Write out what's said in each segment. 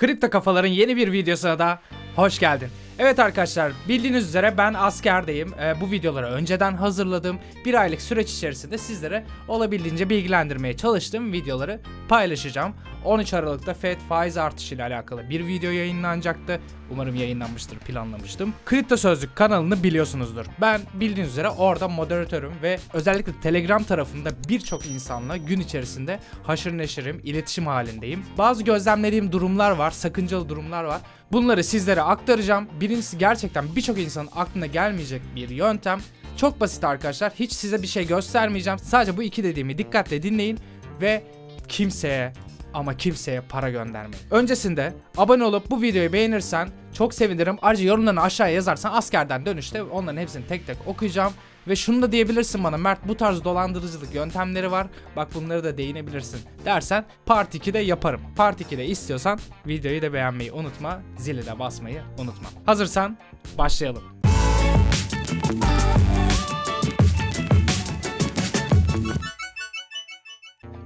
Kripto Kafaların yeni bir videosuna da hoş geldin. Evet arkadaşlar bildiğiniz üzere ben askerdeyim. Ee, bu videoları önceden hazırladım. Bir aylık süreç içerisinde sizlere olabildiğince bilgilendirmeye çalıştığım videoları paylaşacağım. 13 Aralık'ta FED faiz artışı ile alakalı bir video yayınlanacaktı. Umarım yayınlanmıştır planlamıştım. Kripto Sözlük kanalını biliyorsunuzdur. Ben bildiğiniz üzere orada moderatörüm ve özellikle Telegram tarafında birçok insanla gün içerisinde haşır neşirim, iletişim halindeyim. Bazı gözlemlediğim durumlar var, sakıncalı durumlar var. Bunları sizlere aktaracağım. Birincisi gerçekten birçok insanın aklına gelmeyecek bir yöntem. Çok basit arkadaşlar. Hiç size bir şey göstermeyeceğim. Sadece bu iki dediğimi dikkatle dinleyin ve kimseye ama kimseye para göndermeyin. Öncesinde abone olup bu videoyu beğenirsen çok sevinirim. Ayrıca yorumlarını aşağıya yazarsan askerden dönüşte onların hepsini tek tek okuyacağım. Ve şunu da diyebilirsin bana Mert bu tarz dolandırıcılık yöntemleri var. Bak bunları da değinebilirsin dersen Part 2'de yaparım. Part 2'de istiyorsan videoyu da beğenmeyi unutma. Zili de basmayı unutma. Hazırsan başlayalım.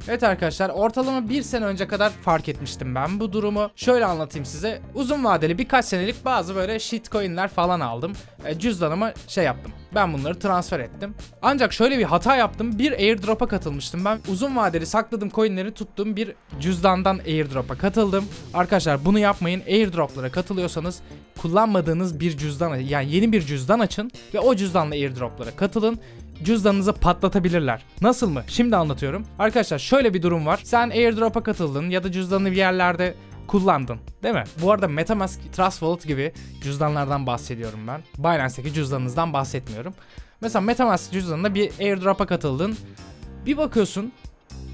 Evet arkadaşlar ortalama bir sene önce kadar fark etmiştim ben bu durumu. Şöyle anlatayım size. Uzun vadeli birkaç senelik bazı böyle shitcoinler falan aldım. E, cüzdanıma şey yaptım. Ben bunları transfer ettim. Ancak şöyle bir hata yaptım. Bir airdrop'a katılmıştım ben. Uzun vadeli sakladığım coinleri tuttuğum bir cüzdandan airdrop'a katıldım. Arkadaşlar bunu yapmayın. Airdrop'lara katılıyorsanız kullanmadığınız bir cüzdan yani yeni bir cüzdan açın ve o cüzdanla airdrop'lara katılın cüzdanınızı patlatabilirler. Nasıl mı? Şimdi anlatıyorum. Arkadaşlar şöyle bir durum var. Sen airdrop'a katıldın ya da cüzdanını bir yerlerde kullandın. Değil mi? Bu arada Metamask, Trust Wallet gibi cüzdanlardan bahsediyorum ben. Binance'deki cüzdanınızdan bahsetmiyorum. Mesela Metamask cüzdanında bir airdrop'a katıldın. Bir bakıyorsun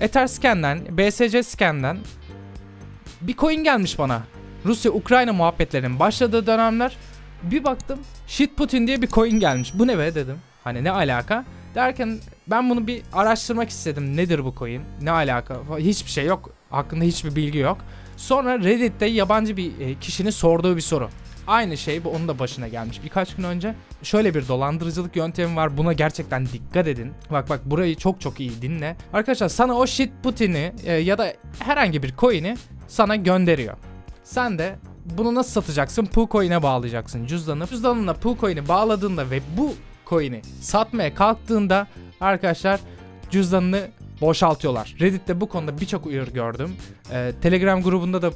Etherscan'den, BSC Scan'den bir coin gelmiş bana. Rusya-Ukrayna muhabbetlerinin başladığı dönemler bir baktım shit Putin diye bir coin gelmiş. Bu ne be dedim. Hani ne alaka? Derken ben bunu bir araştırmak istedim. Nedir bu coin? Ne alaka? Hiçbir şey yok. Hakkında hiçbir bilgi yok. Sonra Reddit'te yabancı bir e, kişinin sorduğu bir soru. Aynı şey bu onun da başına gelmiş birkaç gün önce. Şöyle bir dolandırıcılık yöntemi var. Buna gerçekten dikkat edin. Bak bak burayı çok çok iyi dinle. Arkadaşlar sana o shit Putin'i e, ya da herhangi bir coin'i sana gönderiyor. Sen de bunu nasıl satacaksın? Poocoin'e bağlayacaksın cüzdanı. Cüzdanına Poocoin'i bağladığında ve bu Bitcoin'i satmaya kalktığında arkadaşlar cüzdanını boşaltıyorlar. Reddit'te bu konuda birçok uyarı gördüm. Ee, Telegram grubunda da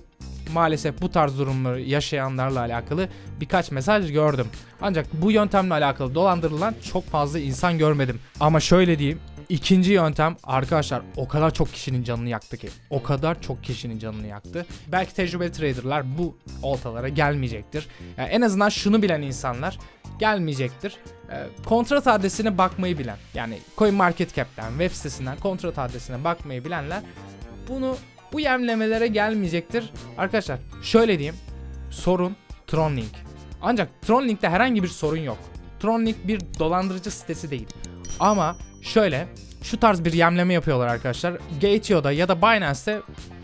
maalesef bu tarz durumları yaşayanlarla alakalı birkaç mesaj gördüm. Ancak bu yöntemle alakalı dolandırılan çok fazla insan görmedim. Ama şöyle diyeyim İkinci yöntem arkadaşlar o kadar çok kişinin canını yaktı ki. O kadar çok kişinin canını yaktı. Belki tecrübeli traderlar bu oltalara gelmeyecektir. Yani en azından şunu bilen insanlar gelmeyecektir. E, kontrat adresine bakmayı bilen yani Coin Market Cap'ten web sitesinden kontrat adresine bakmayı bilenler bunu bu yemlemelere gelmeyecektir. Arkadaşlar şöyle diyeyim. Sorun Tronlink. Ancak Tronlink'te herhangi bir sorun yok. Tronlink bir dolandırıcı sitesi değil. Ama şöyle şu tarz bir yemleme yapıyorlar arkadaşlar. Gateio'da ya da Binance'te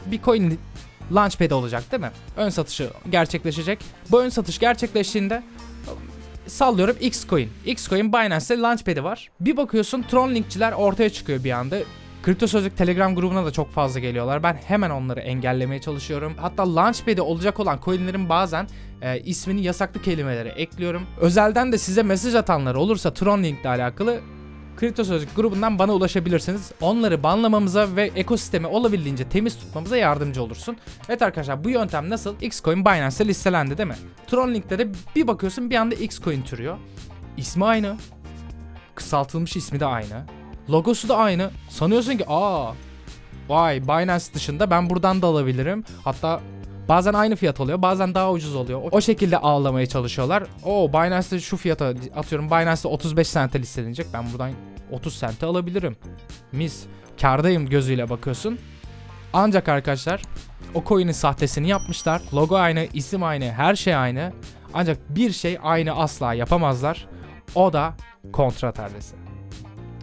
bir coin launchpad olacak değil mi? Ön satışı gerçekleşecek. Bu ön satış gerçekleştiğinde sallıyorum Xcoin. Xcoin Binance'te launchpad'i var. Bir bakıyorsun Tron linkçiler ortaya çıkıyor bir anda. Kripto Sözlük Telegram grubuna da çok fazla geliyorlar. Ben hemen onları engellemeye çalışıyorum. Hatta Launchpad'e olacak olan coinlerin bazen e, ismini yasaklı kelimelere ekliyorum. Özelden de size mesaj atanlar olursa Tron Link alakalı Kripto Sözlük grubundan bana ulaşabilirsiniz. Onları banlamamıza ve ekosistemi olabildiğince temiz tutmamıza yardımcı olursun. Evet arkadaşlar bu yöntem nasıl? Xcoin Binance'te listelendi değil mi? Tron Link'te de bir bakıyorsun bir anda Xcoin türüyor. İsmi aynı. Kısaltılmış ismi de aynı. Logosu da aynı. Sanıyorsun ki aa vay Binance dışında ben buradan da alabilirim. Hatta Bazen aynı fiyat oluyor bazen daha ucuz oluyor. O şekilde ağlamaya çalışıyorlar. O Binance'de şu fiyata atıyorum Binance'de 35 sente listelenecek. Ben buradan 30 sente alabilirim. Mis. Kardayım gözüyle bakıyorsun. Ancak arkadaşlar o coin'in sahtesini yapmışlar. Logo aynı, isim aynı, her şey aynı. Ancak bir şey aynı asla yapamazlar. O da kontrat adresi.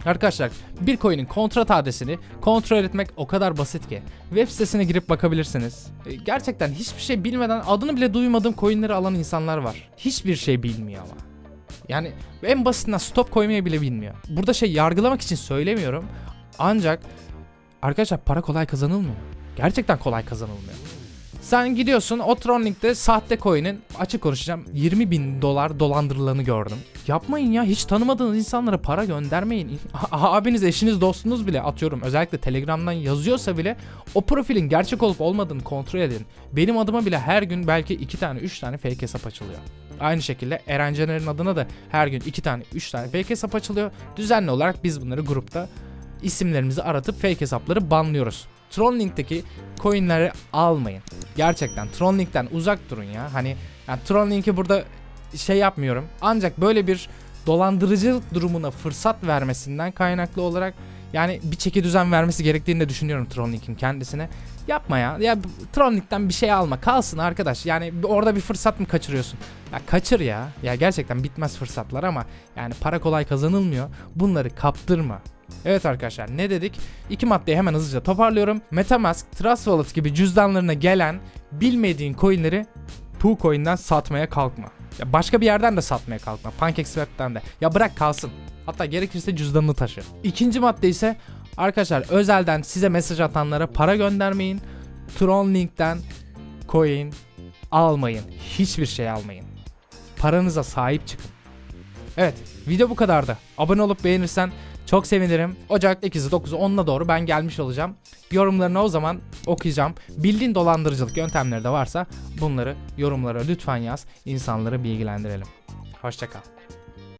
Arkadaşlar bir coin'in kontrat adresini kontrol etmek o kadar basit ki. Web sitesine girip bakabilirsiniz. E, gerçekten hiçbir şey bilmeden adını bile duymadığım coin'leri alan insanlar var. Hiçbir şey bilmiyor ama. Yani en basitinden stop koymayı bile bilmiyor. Burada şey yargılamak için söylemiyorum. Ancak arkadaşlar para kolay kazanılmıyor. Gerçekten kolay kazanılmıyor. Sen gidiyorsun o Tronlink'te sahte coin'in açık konuşacağım 20 bin dolar dolandırılanı gördüm. Yapmayın ya hiç tanımadığınız insanlara para göndermeyin. Abiniz, eşiniz, dostunuz bile atıyorum özellikle Telegram'dan yazıyorsa bile o profilin gerçek olup olmadığını kontrol edin. Benim adıma bile her gün belki 2 tane 3 tane fake hesap açılıyor. Aynı şekilde Eren Caner'in adına da her gün 2 tane 3 tane fake hesap açılıyor. Düzenli olarak biz bunları grupta isimlerimizi aratıp fake hesapları banlıyoruz. Tronlink'teki coinleri almayın. Gerçekten Tronlink'ten uzak durun ya. Hani yani Tronlink'i burada şey yapmıyorum. Ancak böyle bir dolandırıcılık durumuna fırsat vermesinden kaynaklı olarak yani bir çeki düzen vermesi gerektiğini de düşünüyorum Tronlink'in kendisine. Yapma ya. Ya Tronlink'ten bir şey alma. Kalsın arkadaş. Yani orada bir fırsat mı kaçırıyorsun? Ya kaçır ya. Ya gerçekten bitmez fırsatlar ama yani para kolay kazanılmıyor. Bunları kaptırma. Evet arkadaşlar ne dedik? İki maddeyi hemen hızlıca toparlıyorum. Metamask, Trust Wallet gibi cüzdanlarına gelen bilmediğin coinleri PooCoin'den satmaya kalkma. Ya başka bir yerden de satmaya kalkma. PancakeSwap'ten de. Ya bırak kalsın. Hatta gerekirse cüzdanını taşı. İkinci madde ise arkadaşlar özelden size mesaj atanlara para göndermeyin. Tron Link'ten coin almayın. Hiçbir şey almayın. Paranıza sahip çıkın. Evet video bu kadardı. Abone olup beğenirsen çok sevinirim. Ocak 8'i 9'u 10'una doğru ben gelmiş olacağım. Yorumlarını o zaman okuyacağım. Bildiğin dolandırıcılık yöntemleri de varsa bunları yorumlara lütfen yaz. İnsanları bilgilendirelim. Hoşçakal.